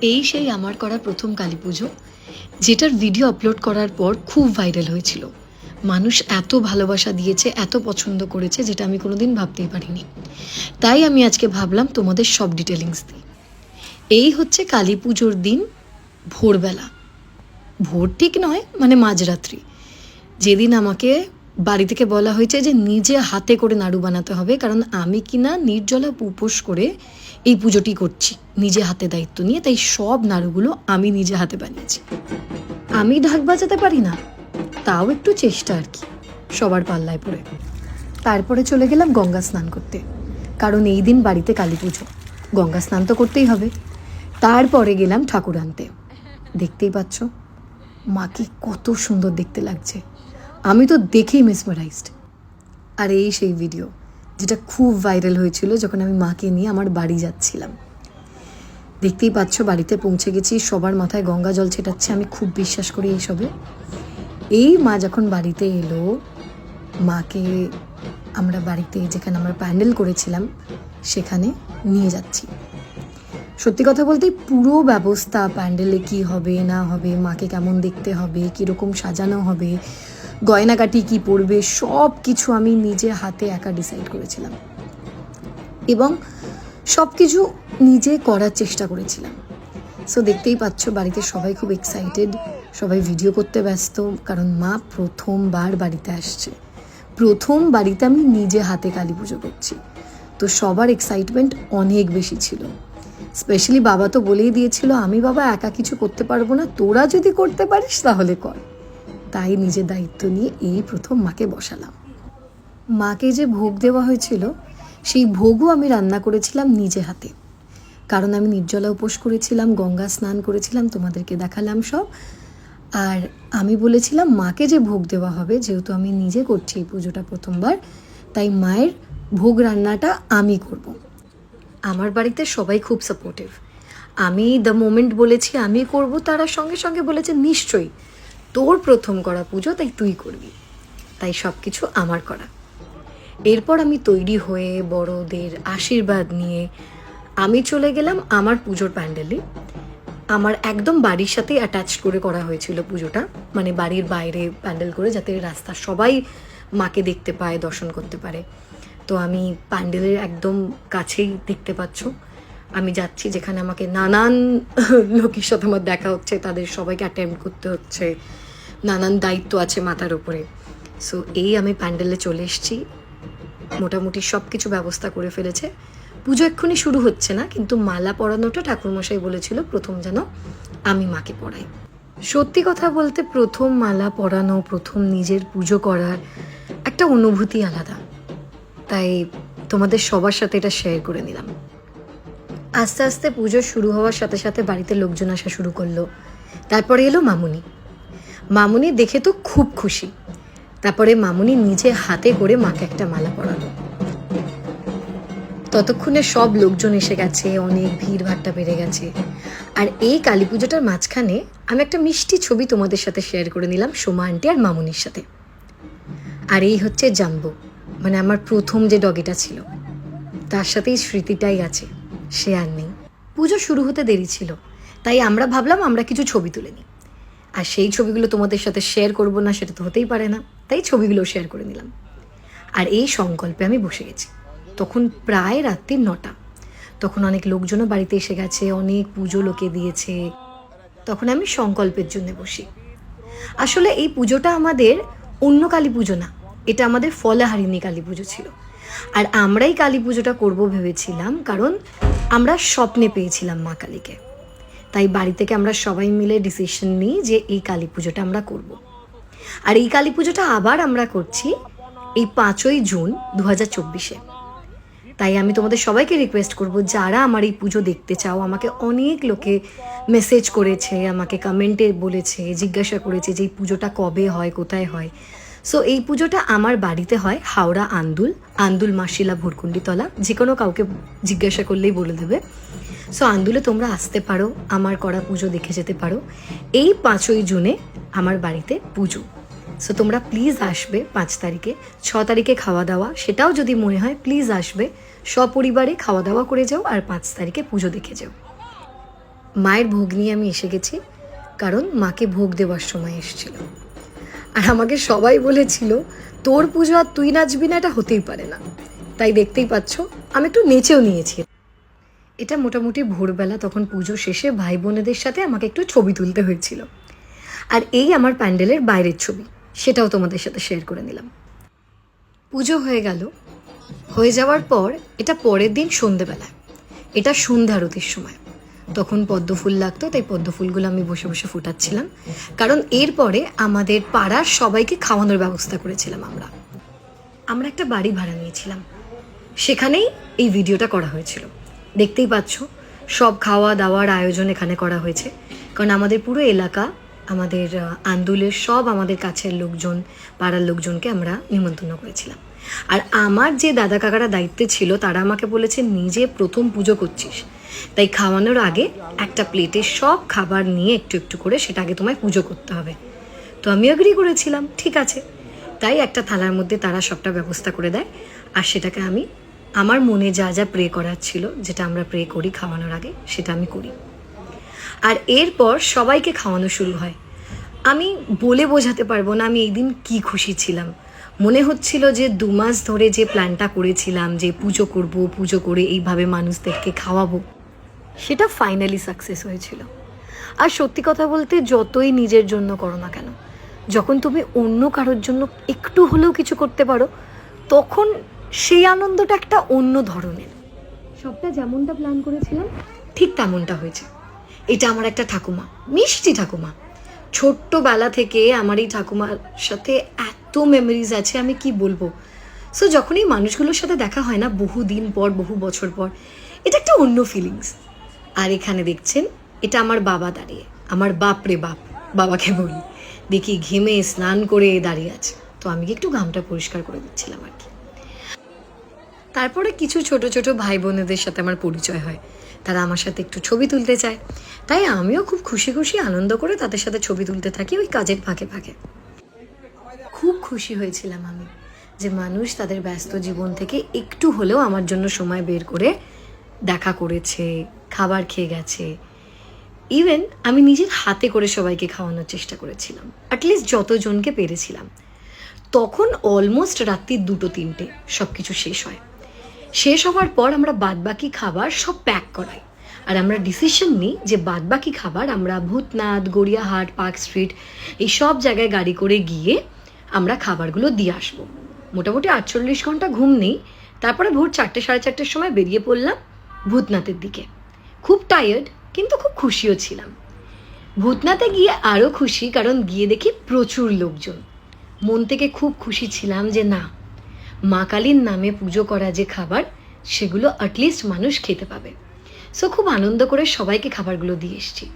এই সেই আমার করা প্রথম কালী পুজো, যেটার ভিডিও আপলোড করার পর খুব ভাইরাল হয়েছিল। মানুষ এত ভালোবাসা দিয়েছে, এত পছন্দ করেছে, যেটা আমি কোনোদিন ভাবতেই পারিনি। তাই আমি আজকে ভাবলাম তোমাদের সব ডিটেলিংস দিই। এই হচ্ছে কালী পুজোর দিন, ভোরবেলা। ভোর ঠিক নয় মানে মাঝরাত্রি। যেদিন আমাকে বাড়ি থেকে বলা হয়েছে যে নিজে হাতে করে নাড়ু বানাতে হবে, কারণ আমি কিনা নির্জলা উপোস করে এই পুজোটি করছি, নিজে হাতে দায়িত্ব নিয়ে, তাই সব নাড়ুগুলো আমি নিজে হাতে বানিয়েছি। আমি ঢাক বাজাতে পারি না, তাও একটু চেষ্টা আর কি, সবার পাল্লায় পড়ে। তারপরে চলে গেলাম গঙ্গা স্নান করতে, কারণ এই দিন বাড়িতে কালী পুজো, গঙ্গা স্নান তো করতেই হবে। তারপরে গেলাম ঠাকুর আনতে। দেখতেই পাচ্ছ মাকে কত সুন্দর দেখতে লাগছে। আমি তো দেখেই মেসমারাইজড আর এই সেই ভিডিও যেটা খুব ভাইরাল হয়েছিল যখন আমি মাকে নিয়ে আমার বাড়ি যাচ্ছিলাম। দেখতেই পাচ্ছ, বাড়িতে পৌঁছে গেছি, সবার মাথায় গঙ্গা জল ছেটাচ্ছে, আমি খুব বিশ্বাস করি এইসবে। এই মা যখন বাড়িতে এলো, মাকে আমরা বাড়িতে যেখানে আমরা প্যান্ডেল করেছিলাম, সেখানে নিয়ে যাচ্ছি। সত্যি কথা বলতে পুরো ব্যবস্থা, প্যান্ডেলে কি হবে, না হবে, মাকে কেমন দেখতে হবে, কীরকম সাজানো হবে গয়নাকাটি কি পরবে সব কিছু আমি নিজে হাতে একা ডিসাইড করেছিলাম। এবং সব কিছু নিজে করার চেষ্টা করেছিলাম। সো দেখতেই পাচ্ছ, বাড়িতে সবাই খুব এক্সাইটেড সবাই ভিডিও করতে ব্যস্ত, কারণ মা প্রথমবার বাড়িতে আসছে। প্রথম বাড়িতে আমি নিজে হাতে কালী পুজো করছি। তো সবার এক্সাইটমেন্ট অনেক বেশি ছিল। স্পেশালি বাবা তো বলেই দিয়েছিল, আমি বাবা একা কিছু করতে পারব না, তোরা যদি করতে পারিস, তাহলে কর। তাই নিজের দায়িত্ব নিয়ে এই প্রথম মাকে বসালাম। মাকে যে ভোগ দেওয়া হয়েছিল, সেই ভোগও আমি রান্না করেছিলাম নিজে হাতে। কারণ আমি নির্জলা উপোস করেছিলাম, গঙ্গা স্নান করেছিলাম, তোমাদেরকে দেখালাম সব। আর আমি বলেছিলাম, মাকে যে ভোগ দেওয়া হবে, যেহেতু আমি নিজে করছি এই পুজোটা প্রথমবার, তাই মায়ের ভোগ রান্নাটা আমি করব। আমার বাড়িতে সবাই খুব সাপোর্টিভ আমি দ্য মোমেন্ট বলেছি, আমি করব, তারা সঙ্গে সঙ্গে বলেছে, নিশ্চয়ই। তোর প্রথম করা পুজো, তাই তুই করবি। তাই সব কিছু আমার করা। এরপর আমি তৈরি হয়ে বড়দের আশীর্বাদ নিয়ে আমি চলে গেলাম আমার পুজোর প্যান্ডেলে। আমার একদম বাড়ির সাথে অ্যাটাচ করে করা হয়েছিল পুজোটা। মানে বাড়ির বাইরে প্যান্ডেল করে যাতে রাস্তা সবাই মাকে দেখতে পায়, দর্শন করতে পারে। তো আমি প্যান্ডেলের একদম কাছেই দেখতে পাচ্ছ। আমি যাচ্ছি যেখানে আমাকে নানান লোকের সাথে আমার দেখা হচ্ছে, তাদের সবাইকে অ্যাটেম্প করতে হচ্ছে। নানান দায়িত্ব আছে মাথার উপরে। সো এই আমি প্যান্ডেলে চলে এসেছি। মোটামুটি সব কিছু ব্যবস্থা করে ফেলেছে। পুজো এক্ষুনি শুরু হচ্ছে না, কিন্তু মালা পরানোটা ঠাকুরমশাই বলেছিল প্রথম যেন আমি মাকে পড়াই সত্যি কথা বলতে প্রথম মালা পরানো, প্রথম নিজের পুজো করার একটা অনুভূতি আলাদা। তাই তোমাদের সবার সাথে এটা শেয়ার করে নিলাম। আস্তে আস্তে পুজো শুরু হওয়ার সাথে সাথে বাড়িতে লোকজন আসা শুরু করল। তারপরে এলো মামুনি। মামুনি দেখে তো খুব খুশি। তারপরে মামুনি নিজে হাতে করে মাকে একটা মালা পরালো। ততক্ষণে সব লোকজন এসে গেছে, অনেক ভিড় ভাট্টা বেড়ে গেছে। আর এই কালী পুজোটার মাঝখানে আমি একটা মিষ্টি ছবি তোমাদের সাথে শেয়ার করে নিলাম সোমা আন্টি আর মামুনির সাথে। আর এই হচ্ছে জাম্বো মানে আমার প্রথম যে ডগিটা ছিল। তার সাথেই স্মৃতিটাই আছে, সে আর নেই। পুজো শুরু হতে দেরি ছিল, তাই আমরা ভাবলাম আমরা কিছু ছবি তুলে নিই। আর সেই ছবিগুলো তোমাদের সাথে শেয়ার করব না, সেটা তো হতেই পারে না। তাই ছবিগুলো শেয়ার করে নিলাম। আর এই সংকল্পে আমি বসে গেছি। তখন প্রায় রাত্রি নটা। তখন অনেক লোকজনও বাড়িতে এসে গেছে, অনেক পুজো লোকে দিয়েছে। তখন আমি সংকল্পের জন্য বসি। আসলে এই পুজোটা আমাদের অন্য কালী পুজো না, এটা আমাদের ফলাহারিণী কালী পুজো ছিল। আর আমরাই কালী পুজোটা করব ভেবেছিলাম, কারণ আমরা স্বপ্নে পেয়েছিলাম মা কালীকে। তাই বাড়ি থেকে আমরা সবাই মিলে ডিসিশন নিই যে এই কালী পুজোটা আমরা করব। আর এই কালী পুজোটা আবার আমরা করছি এই পাঁচই জুন দু হাজার চব্বিশে। তাই আমি তোমাদের সবাইকে রিকোয়েস্ট করব, যারা আমার এই পুজো দেখতে চাও, আমাকে অনেক লোকে মেসেজ করেছে, আমাকে কমেন্টে বলেছে, জিজ্ঞাসা করেছে যে এই পুজোটা কবে হয়, কোথায় হয়। সো এই পুজোটা আমার বাড়িতে হয় হাওড়া আন্দুল আন্দুল মাসিলা ভুরকুন্ডিতলা যে কোনো কাউকে জিজ্ঞাসা করলেই বলে দেবে। সো আন্দুলে তোমরা আসতে পারো, আমার করা পুজো দেখে যেতে পারো। এই পাঁচই জুনে আমার বাড়িতে পুজো। সো তোমরা প্লিজ আসবে পাঁচ তারিখে। ছ তারিখে খাওয়া দাওয়া। সেটাও যদি মনে হয় প্লিজ আসবে। সপরিবারে খাওয়া দাওয়া করে যাও আর পাঁচ তারিখে পুজো দেখে যাও। মায়ের ভোগ নিয়ে আমি এসে গেছি, কারণ মাকে ভোগ দেওয়ার সময় এসেছিল। আর আমাকে সবাই বলেছিল, তোর পুজো আর তুই নাচবি না, এটা হতেই পারে না। তাই দেখতেই পাচ্ছ, আমি একটু নেচেও নিয়েছি। এটা মোটামুটি ভোরবেলা তখন পুজো শেষে ভাই বোনেদের সাথে আমাকে একটু ছবি তুলতে হয়েছিল। আর এই আমার প্যান্ডেলের বাইরের ছবি, সেটাও তোমাদের সাথে শেয়ার করে নিলাম। পুজো হয়ে গেল। হয়ে যাওয়ার পর, এটা পরের দিন সন্ধেবেলা এটা সন্ধ্যা আরতির সময়। তখন পদ্ম ফুল লাগতো, তাই পদ্ম ফুলগুলো আমি বসে বসে ফুটাচ্ছিলাম। কারণ এরপরে আমাদের পাড়ার সবাইকে খাওয়ানোর ব্যবস্থা করেছিলাম আমরা। আমরা একটা বাড়ি ভাড়া নিয়েছিলাম। সেখানেই এই ভিডিওটা করা হয়েছিল। দেখতেই পাচ্ছ, সব খাওয়া দাওয়ার আয়োজন এখানে করা হয়েছে। কারণ আমাদের পুরো এলাকা, আমাদের আন্দুলের সব আমাদের কাছের লোকজন, পাড়ার লোকজনকে আমরা নিমন্ত্রণ করেছিলাম। আর আমার যে দাদা কাকারা দায়িত্বে ছিল, তারা আমাকে বলেছে, নিজে প্রথম পুজো করছিস। তাই খাওয়ানোর আগে একটা প্লেটে সব খাবার নিয়ে একটু একটু করে সেটা আগে তোমায় পুজো করতে হবে। তো আমি এগ্রি করেছিলাম, ঠিক আছে। তাই একটা থালার মধ্যে তারা সবটা ব্যবস্থা করে দেয়, আর সেটাকে আমি আমার মনে যা যা প্রে করার ছিল, যেটা আমরা প্রে করি খাওয়ানোর আগে, সেটা আমি করি। আর এরপর সবাইকে খাওয়ানো শুরু হয়। আমি বলে বোঝাতে পারব না আমি এই দিন কী খুশি ছিলাম। মনে হচ্ছিল যে দু মাস ধরে যে প্ল্যানটা করেছিলাম, যে পুজো করব, পুজো করে এইভাবে মানুষদেরকে খাওয়াবো, সেটা ফাইনালি সাকসেস হয়েছিল। আর সত্যি কথা বলতে যতই নিজের জন্য করো না কেন, যখন তুমি অন্য কারোর জন্য একটু হলেও কিছু করতে পারো, তখন সেই আনন্দটা একটা অন্য ধরনের। সবটা যেমনটা প্ল্যান করেছিলাম। ঠিক তেমনটা হয়েছে। এটা আমার একটা ঠাকুমা মিষ্টি ঠাকুমা। ছোট্টবেলা থেকে আমার এই ঠাকুমার সাথে এত মেমোরিজ আছে আমি কি বলব? সো যখন এই মানুষগুলোর সাথে দেখা হয় না বহু দিন পর বহু বছর পর এটা একটা অন্য ফিলিংস আর এখানে দেখছেন এটা আমার বাবা দাঁড়িয়ে আমার বাপ রে বাপ বাবাকে বলি। দেখি ঘেমে স্নান করে দাঁড়িয়ে আছে। তো আমি কি একটু ঘামটা পরিষ্কার করে দিচ্ছিলাম আর কি। তারপরে কিছু ছোট ছোট ভাই বোনেদের সাথে আমার পরিচয় হয়। তারা আমার সাথে একটু ছবি তুলতে চায় তাই আমিও খুব খুশি খুশি আনন্দ করে তাদের সাথে ছবি তুলতে থাকি ওই কাজের ফাঁকে ফাঁকে। খুব খুশি হয়েছিলাম আমি যে মানুষ তাদের ব্যস্ত জীবন থেকে একটু হলেও আমার জন্য সময় বের করে দেখা করেছে, খাবার খেয়ে গেছে। ইভেন আমি নিজের হাতে করে সবাইকে খাওয়ানোর চেষ্টা করেছিলাম। অ্যাটলিস্ট যতজনকে পেরেছিলাম। তখন অলমোস্ট রাত্রি দুটো তিনটে সব কিছু শেষ হয়। শেষ হওয়ার পর আমরা বাদবাকি খাবার সব প্যাক করাই। আর আমরা ডিসিশন নিই যে বাদবাকি খাবার আমরা ভূতনাথ, গড়িয়াহাট, পার্ক স্ট্রিট এই সব জায়গায় গাড়ি করে গিয়ে আমরা খাবারগুলো দিয়ে আসব। মোটামুটি আটচল্লিশ ঘণ্টা ঘুম নেই। তারপরে ভোর চারটে, সাড়ে চারটের সময় বেরিয়ে পড়লাম ভূতনাথের দিকে। খুব টায়ার্ড কিন্তু খুব খুশিও ছিলাম। ভূতনাথে গিয়ে আরও খুশি, কারণ গিয়ে দেখি প্রচুর লোকজন। মন থেকে খুব খুশি ছিলাম যে না মা কালীর নামে পুজো করা যে খাবার, সেগুলো অ্যাটলিস্ট মানুষ খেতে পাবে। সো খুব আনন্দ করে সবাইকে খাবারগুলো দিয়ে এসছি।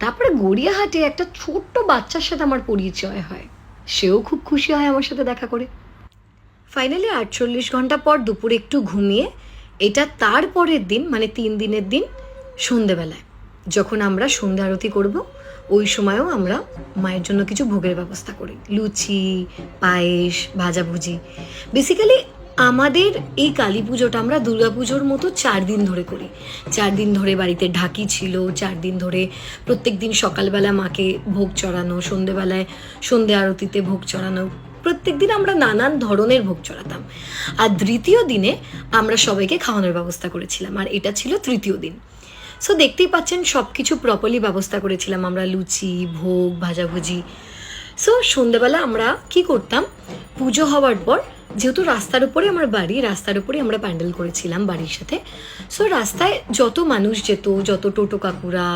তারপরে গড়িয়াহাটে একটা ছোট্ট বাচ্চার সাথে আমার পরিচয় হয়। সেও খুব খুশি হয় আমার সাথে দেখা করে। ফাইনালি আটচল্লিশ ঘণ্টা পর দুপুরে একটু ঘুমিয়ে, এটা তারপরের দিন মানে তিন দিনের দিন, সন্ধেবেলায়, যখন আমরা সন্ধ্যা আরতি করব ওই সময়ও আমরা মায়ের জন্য কিছু ভোগের ব্যবস্থা করি। লুচি, পায়েস, ভাজাভুজি। বেসিক্যালি আমাদের এই কালী পুজোটা আমরা দুর্গা পুজোর মতো চার দিন ধরে করি। চার দিন ধরে বাড়িতে ঢাকি ছিল, চার দিন ধরে প্রত্যেক দিন সকালবেলা মাকে ভোগ চড়ানো, সন্ধেবেলায় সন্ধে আরতিতে ভোগ চড়ানো। প্রত্যেক দিন আমরা নানান ধরনের ভোগ চড়াতাম। আর দ্বিতীয় দিনে আমরা সবাইকে খাওয়ানোর ব্যবস্থা করেছিলাম। আর এটা ছিল তৃতীয় দিন। সো দেখতেই পাচ্ছেন সব কিছু প্রপারলি ব্যবস্থা করেছিলাম আমরা, লুচি, ভোগ, ভাজাভুজি। সো সন্ধেবেলা আমরা কি করতাম? পুজো হওয়ার পর যেহেতু রাস্তার উপরে আমার বাড়ি, রাস্তার উপরে আমরা প্যান্ডেল করেছিলাম বাড়ির সাথে। সো রাস্তায় যত মানুষ যেত, যত টোটো কাকুরা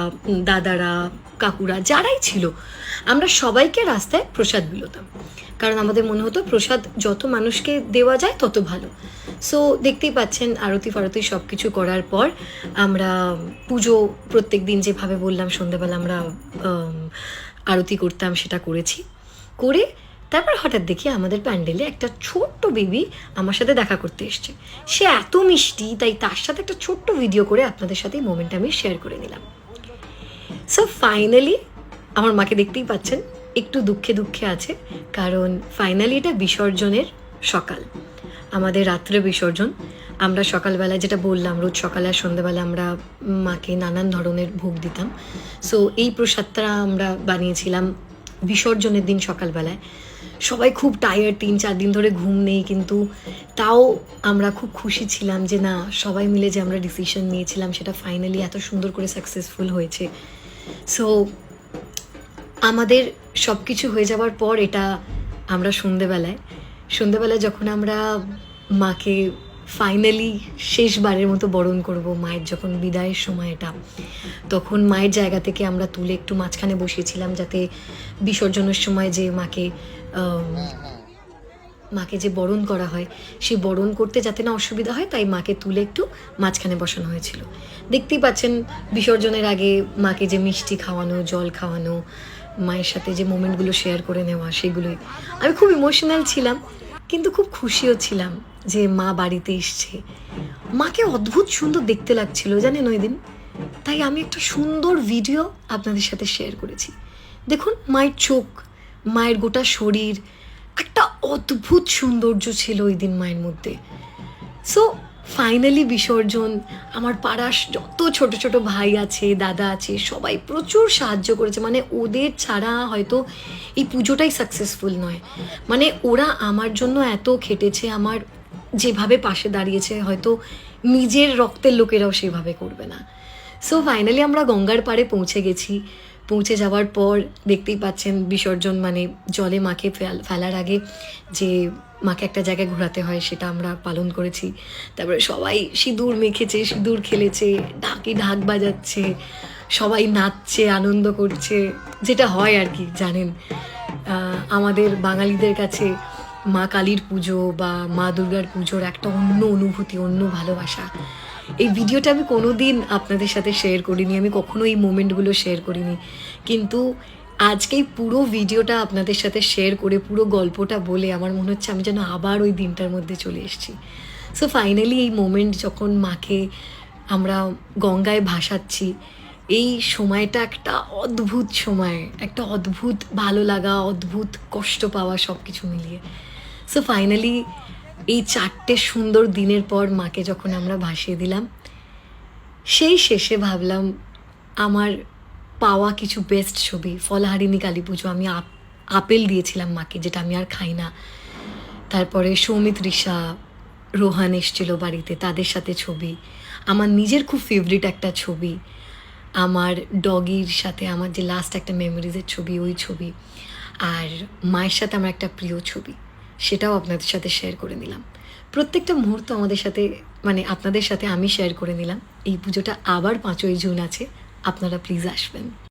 দাদারা, কাকুরা, যারাই ছিল, আমরা সবাইকে রাস্তায় প্রসাদ বিলোতাম কারণ আমাদের মনে হতো প্রসাদ যত মানুষকে দেওয়া যায়, তত ভালো। সো দেখতেই পাচ্ছেন, আরতি ফারতি সব কিছু করার পর আমরা পুজো প্রত্যেক দিন যেভাবে বললাম, সন্ধ্যেবেলা আমরা আরতি করতাম, সেটা করেছি। করে তারপর হঠাৎ দেখি আমাদের প্যান্ডেলে একটা ছোট্ট বেবি আমার সাথে দেখা করতে এসছে। সে এত মিষ্টি, তাই তার সাথে একটা ছোট্ট ভিডিও করে আপনাদের সাথে এই মোমেন্টটা আমি শেয়ার করে নিলাম। সো ফাইনালি আমার মাকে দেখতেই পাচ্ছেন, একটু দুঃখে দুঃখে আছে, কারণ ফাইনালি এটা বিসর্জনের সকাল। আমাদের রাত্রে বিসর্জন, আমরা সকালবেলা যেটা বললাম, রোজ সকালে আর সন্ধ্যাবেলা আমরা মাকে নানান ধরনের ভোগ দিতাম। সো এই প্রসাদটা আমরা বানিয়েছিলাম বিসর্জনের দিন সকালবেলায়। সবাই খুব টায়ার্ড তিন, চার দিন ধরে ঘুম নেই, কিন্তু তাও আমরা খুব খুশি ছিলাম যে না, সবাই মিলে যে আমরা ডিসিশন নিয়েছিলাম, সেটা ফাইনালি এত সুন্দর করে সাকসেসফুল হয়েছে। সো আমাদের সব কিছু হয়ে যাওয়ার পর এটা আমরা সন্ধেবেলায় সন্ধেবেলায় যখন আমরা মাকে ফাইনালি শেষবারের মতো বরণ করব, মায়ের যখন বিদায়ের সময় এটা তখন মায়ের জায়গা থেকে আমরা তুলে একটু মাঝখানে বসিয়েছিলাম যাতে বিসর্জনের সময় যে মাকে মাকে যে বরণ করা হয় সেই বরণ করতে যাতে না অসুবিধা হয় তাই মাকে তুলে একটু মাঝখানে বসানো হয়েছিল। দেখতেই পাচ্ছেন বিসর্জনের আগে মাকে যে মিষ্টি খাওয়ানো জল খাওয়ানো মায়ের সাথে যে মোমেন্টগুলো শেয়ার করে নেওয়া সেগুলোই। আমি খুব ইমোশনাল ছিলাম কিন্তু খুব খুশিও ছিলাম যে মা বাড়িতে এসছে। মাকে অদ্ভুত সুন্দর দেখতে লাগছিল জানেন ওই দিন তাই আমি একটা সুন্দর ভিডিও আপনাদের সাথে শেয়ার করেছি। দেখুন মায়ের চোখ মায়ের গোটা শরীর, একটা অদ্ভুত সৌন্দর্য ছিল ওই দিন মায়ের মধ্যে। সো ফাইনালি বিসর্জন, আমার পাড়ার যত ছোট ছোট ভাই আছে, দাদা আছে, সবাই প্রচুর সাহায্য করেছে। মানে ওদের ছাড়া হয়তো এই পুজোটাই সাকসেসফুল নয়। মানে ওরা আমার জন্য এত খেটেছে, আমার যেভাবে পাশে দাঁড়িয়েছে, হয়তো নিজের রক্তের লোকেরাও সেভাবে করবে না। সো ফাইনালি আমরা গঙ্গার পাড়ে পৌঁছে গেছি। পৌঁছে যাওয়ার পর দেখতেই পাচ্ছেন বিসর্জন মানে জলে মাকে ফেল- ফেলার আগে যে মাকে একটা জায়গায় ঘোরাতে হয় সেটা আমরা পালন করেছি। তারপরে সবাই সিঁদুর মেখেছে, সিঁদুর খেলেছে, ঢাকি ঢাক বাজাচ্ছে, সবাই নাচছে, আনন্দ করছে, যেটা হয় আর কি, জানেন। আমাদের বাঙালিদের কাছে মা কালীর পুজো বা মা দুর্গার পুজোর একটা অন্য অনুভূতি, অন্য ভালোবাসা। এই ভিডিওটা আমি কোনো দিন আপনাদের সাথে শেয়ার করিনি, আমি কখনো এই মোমেন্টগুলো শেয়ার করিনি। কিন্তু আজকে এই পুরো ভিডিওটা আপনাদের সাথে শেয়ার করে, পুরো গল্পটা বলে আমার মনে হচ্ছে আমি যেন আবার ওই দিনটার মধ্যে চলে এসেছি। সো ফাইনালি এই মোমেন্ট যখন মাকে আমরা গঙ্গায় ভাসাচ্ছি, এই সময়টা একটা অদ্ভুত সময়, একটা অদ্ভুত ভালো লাগা, অদ্ভুত কষ্ট পাওয়া সব কিছু মিলিয়ে। সো ফাইনালি এই চারটে সুন্দর দিনের পর মাকে যখন আমরা ভাসিয়ে দিলাম, সেই শেষে ভাবলাম, আমার পাওয়া কিছু বেস্ট ছবি, ফলাহারিণী কালী পুজো, আমি আপ- আপেল দিয়েছিলাম মাকে, যেটা আমি আর খাই না। তারপরে সৌমিত ঋষা রোহান এসছিল বাড়িতে, তাদের সাথে ছবি। আমার নিজের খুব ফেভারিট একটা ছবি, আমার ডগির সাথে আমার যে লাস্ট একটা মেমোরিজের ছবি, ওই ছবি। আর মায়ের সাথে আমার একটা প্রিয় ছবি। সেটাও আপনাদের সাথে শেয়ার করে নিলাম। প্রত্যেকটা মুহূর্ত আমাদের সাথে মানে আপনাদের সাথে আমি শেয়ার করে নিলাম। এই পুজোটা আবার পাঁচই জুন আছে। আপনারা প্লিজ আসবেন।